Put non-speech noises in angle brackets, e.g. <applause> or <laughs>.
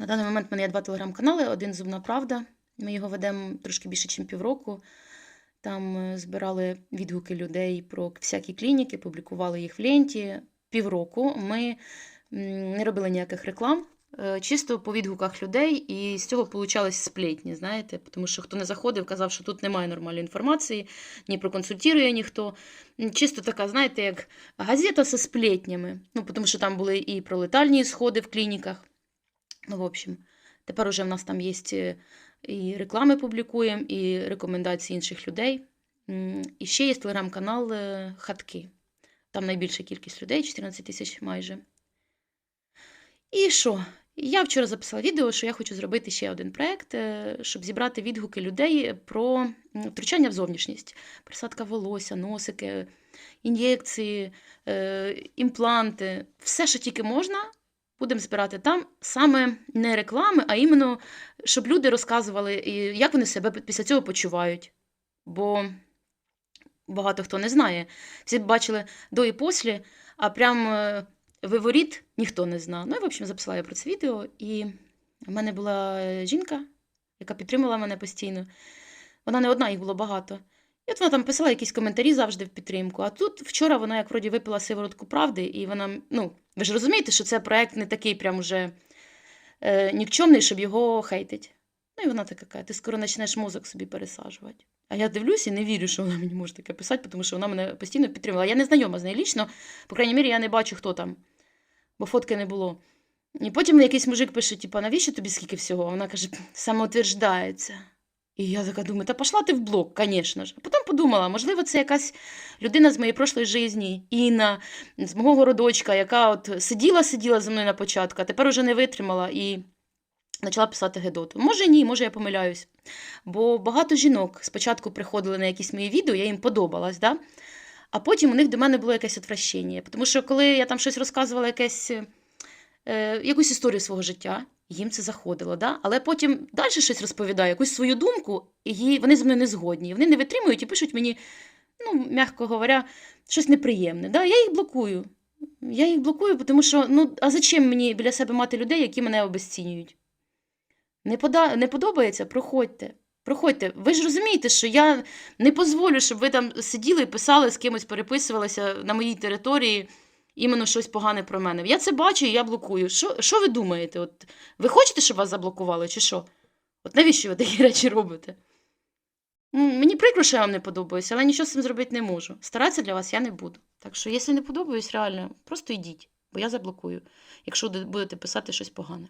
На даний момент в мене є два телеграм-канали. Один Зубна Правда. Ми його ведемо трошки більше, ніж півроку. Там е, збирали відгуки людей про всякі клініки, публікували їх в ленті. Півроку ми не робили ніяких реклам, е, чисто по відгуках людей, і з цього получались сплетні, знаєте, тому що хто не заходив, казав, що тут немає нормальної інформації, ні проконсультує ніхто. Чисто така, знаєте, як газета зі сплетнями. Ну, тому що там були і про летальні сходи в клініках. Ну, в общем, тепер уже в нас там є е, і реклами публікуємо, і рекомендації інших людей. І ще є телеграм-канал е, Хатки. Там найбільша кількість людей, 14 тисяч майже. І що? Я вчора записала відео, що я хочу зробити ще один проєкт, е, щоб зібрати відгуки людей про втручання в зовнішність. Присадка волосся, носики, ін'єкції, імпланти, все, що тільки можна, будемо збирати там саме не реклами, а іменно, щоб люди розказували, як вони себе після цього почувають. Бо багато хто не знає. Всі бачили до і після, а прям е, виворіт ніхто не знав. Ну і, в общем, записала я про це відео, і в мене була е, жінка, яка підтримала мене постійно. Вона не одна, їх було багато. І от вона там писала якісь коментарі завжди в підтримку. А тут вчора вона як вроді випила сиворотку правди, і вона, ну, ви ж розумієте, що це проект не такий прям уже е, нікчемний, щоб його хейтить. Ну і вона така, каже, ти скоро почнеш мозок собі пересаджувати. А я дивлюсь і не вірю, що вона мені може таке писати, тому що вона мене постійно підтримувала. Я не знайома з нею лічно, по крайній мірі, я не бачу, хто там, бо фотки не було. І потім якийсь мужик пише: типу, навіщо тобі скільки всього? А вона каже, самоутверждається. І я така думаю, та пішла ти в блок, звісно ж. А потім подумала, можливо, це якась людина з моєї прошлої житті, Інна, з мого городочка, яка от сиділа, сиділа за мною на початку, а тепер уже не витримала і почала писати Гедоту. Може ні, може я помиляюсь. Бо багато жінок спочатку приходили на якісь мої відео, я їм подобалась, да? а потім у них до мене було якесь отвращення. Тому що коли я там щось розказувала, якесь, е, якусь історію свого життя, їм це заходило. Да? Але потім далі щось розповідаю, якусь свою думку, і вони зі мною не згодні. Вони не витримують і пишуть мені, ну, м'яко говоря, щось неприємне. Да? Я їх блокую. Я їх блокую, тому що ну, а зачем мені біля себе мати людей, які мене обесцінюють? Не, пода... не подобається? Проходьте. Проходьте. Ви ж розумієте, що я не дозволю, щоб ви там сиділи і писали з кимось, переписувалися на моїй території іменно щось погане про мене. Я це бачу і я блокую. Що, що ви думаєте? От, ви хочете, щоб вас заблокували, чи що? От навіщо ви такі <laughs> речі робите? Ну, Мені прикро, що я вам не подобаюся, але нічого з цим зробити не можу. Старатися для вас я не буду. Так що, якщо не подобаюсь, реально, просто йдіть, бо я заблокую, якщо будете писати щось погане.